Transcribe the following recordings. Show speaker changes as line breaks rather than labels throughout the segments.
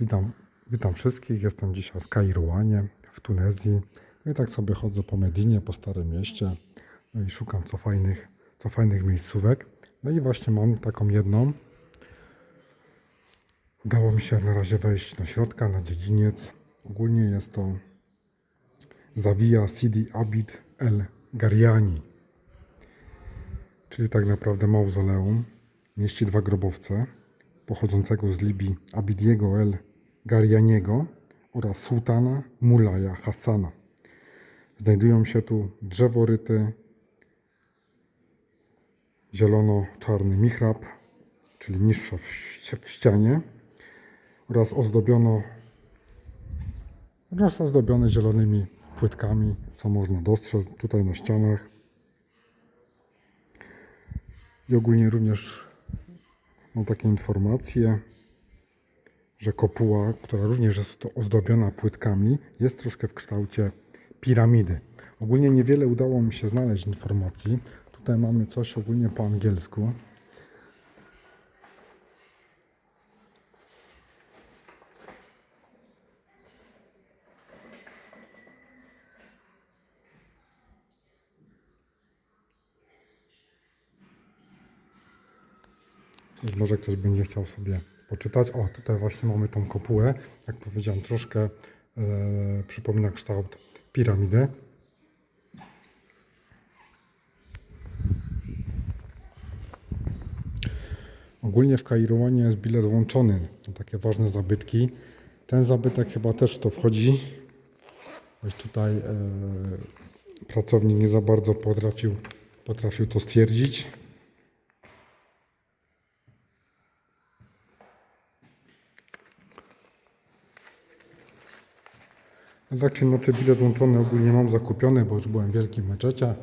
Witam, witam wszystkich. Jestem dzisiaj w Kairouanie, w Tunezji. No i tak sobie chodzę po Medinie, po Starym Mieście. No i szukam co fajnych, co fajnych miejscówek. No i właśnie mam taką jedną. Udało mi się na razie wejść do środka, na dziedziniec. Ogólnie jest to Zawija Sidi Abid El Gariani. Czyli tak naprawdę mauzoleum. Mieści dwa grobowce pochodzącego z Libii Abidiego el Garianiego oraz sułtana Mulaja Hassana. Znajdują się tu drzeworyty, zielono-czarny mihrab, czyli niższa w, ścianie oraz ozdobiono oraz ozdobione zielonymi płytkami, co można dostrzec tutaj na ścianach. I ogólnie również Mam takie informacje, że kopuła, która również jest ozdobiona płytkami, jest troszkę w kształcie piramidy. Ogólnie niewiele udało mi się znaleźć informacji. Tutaj mamy coś ogólnie po angielsku. Może ktoś będzie chciał sobie poczytać. O, tutaj właśnie mamy tą kopułę. Jak powiedziałem, troszkę e, przypomina kształt piramidy. Ogólnie w Kairouanie jest bilet łączony na takie ważne zabytki. Ten zabytek chyba też w to wchodzi. Choć tutaj e, pracownik nie za bardzo potrafił, potrafił to stwierdzić. Tak czy inaczej bilet łączony ogólnie mam zakupiony, bo już byłem w wielkim meczecie.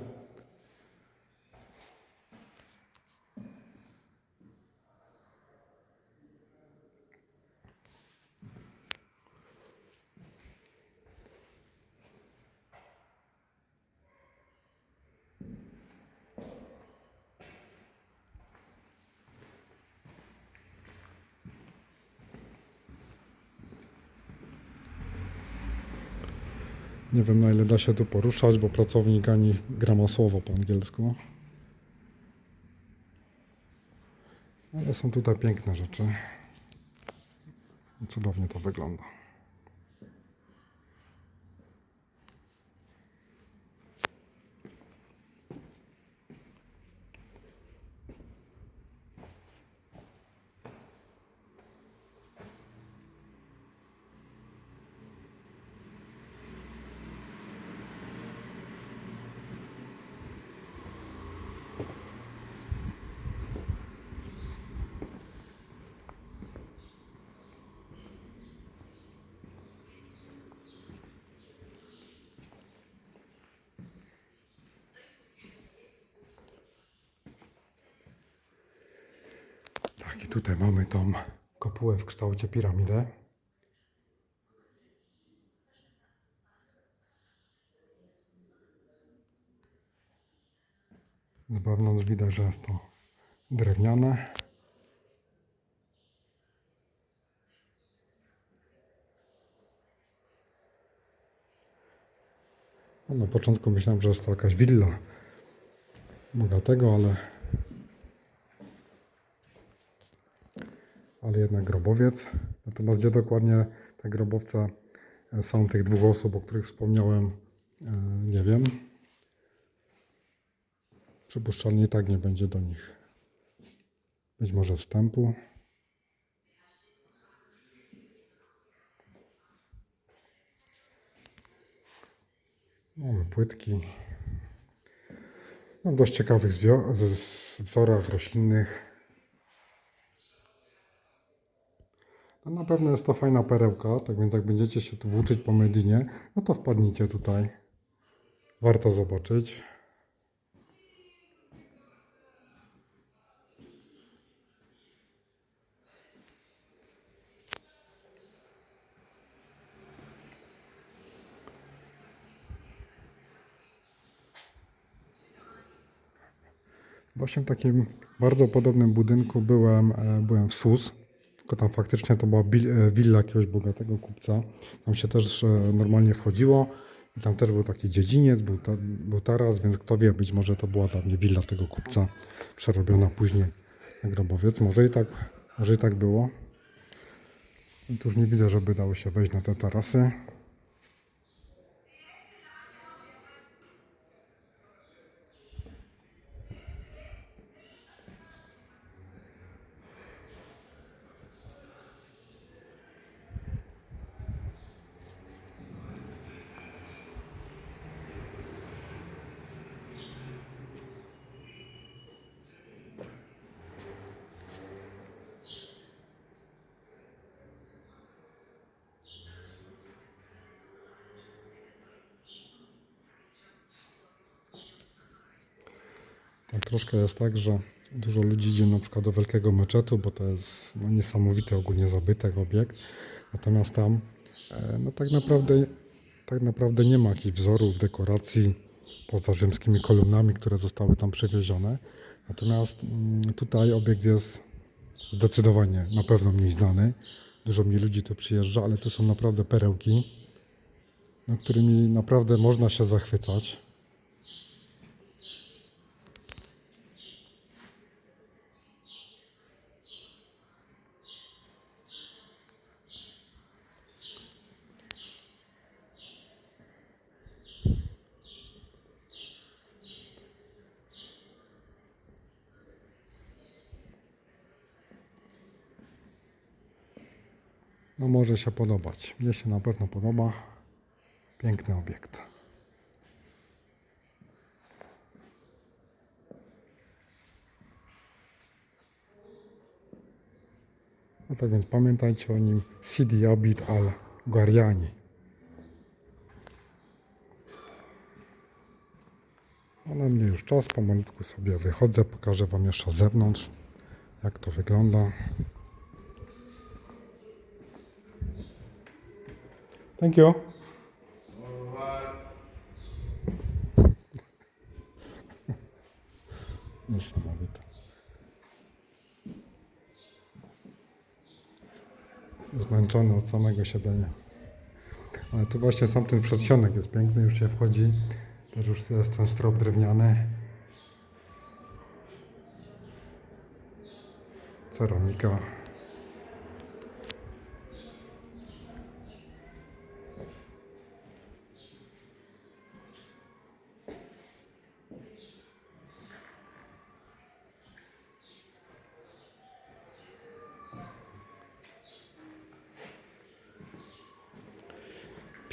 Nie wiem na ile da się tu poruszać, bo pracownik ani grama słowo po angielsku. Ale są tutaj piękne rzeczy. Cudownie to wygląda. Tak, i tutaj mamy tą kopułę w kształcie piramidy. Z wewnątrz widać, że jest to drewniane. No, na początku myślałem, że jest to jakaś willa bogatego, ale ale jednak grobowiec. Natomiast gdzie dokładnie te grobowce są tych dwóch osób, o których wspomniałem, e, nie wiem. Przypuszczalnie i tak nie będzie do nich być może wstępu. Mamy płytki. No, dość ciekawych wzorach roślinnych. No na pewno jest to fajna perełka, tak więc jak będziecie się tu włóczyć po Medinie, no to wpadnijcie tutaj. Warto zobaczyć. Właśnie w takim bardzo podobnym budynku byłem, e, byłem w Sus, tylko tam faktycznie to była e, willa jakiegoś bogatego kupca. Tam się też e, normalnie wchodziło i tam też był taki dziedziniec, był, ta, był taras, więc kto wie, być może to była dawniej willa tego kupca, przerobiona później na grobowiec. Może i tak, może i tak było. Tu już nie widzę, żeby dało się wejść na te tarasy. Tak troszkę jest tak, że dużo ludzi idzie na przykład do wielkiego meczetu, bo to jest no, niesamowity ogólnie zabytek, obiekt. Natomiast tam e, no, tak, naprawdę, tak naprawdę nie ma jakichś wzorów, dekoracji poza rzymskimi kolumnami, które zostały tam przywiezione. Natomiast mm, tutaj obiekt jest zdecydowanie na pewno mniej znany. Dużo mniej ludzi tu przyjeżdża, ale tu są naprawdę perełki, no, którymi naprawdę można się zachwycać. No może się podobać. Mnie się na pewno podoba. Piękny obiekt. No tak więc pamiętajcie o nim Sidi Abid al-Gariani. A na mnie już czas, pomalutku sobie wychodzę, pokażę Wam jeszcze z zewnątrz, jak to wygląda. Thank you. Niesamowite. Zmęczony od samego siedzenia. Ale tu właśnie sam ten przedsionek jest piękny, już się wchodzi. Też już jest ten strop drewniany. Ceramika.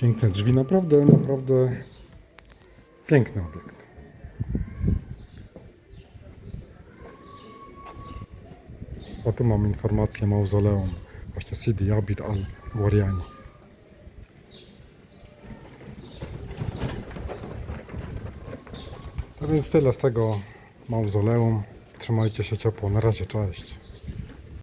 Piękne drzwi, naprawdę, naprawdę piękny obiekt. O tu mam informację mauzoleum właśnie Sidi Abid al-Gwariani. A więc tyle z tego mauzoleum. Trzymajcie się ciepło. Na razie, cześć.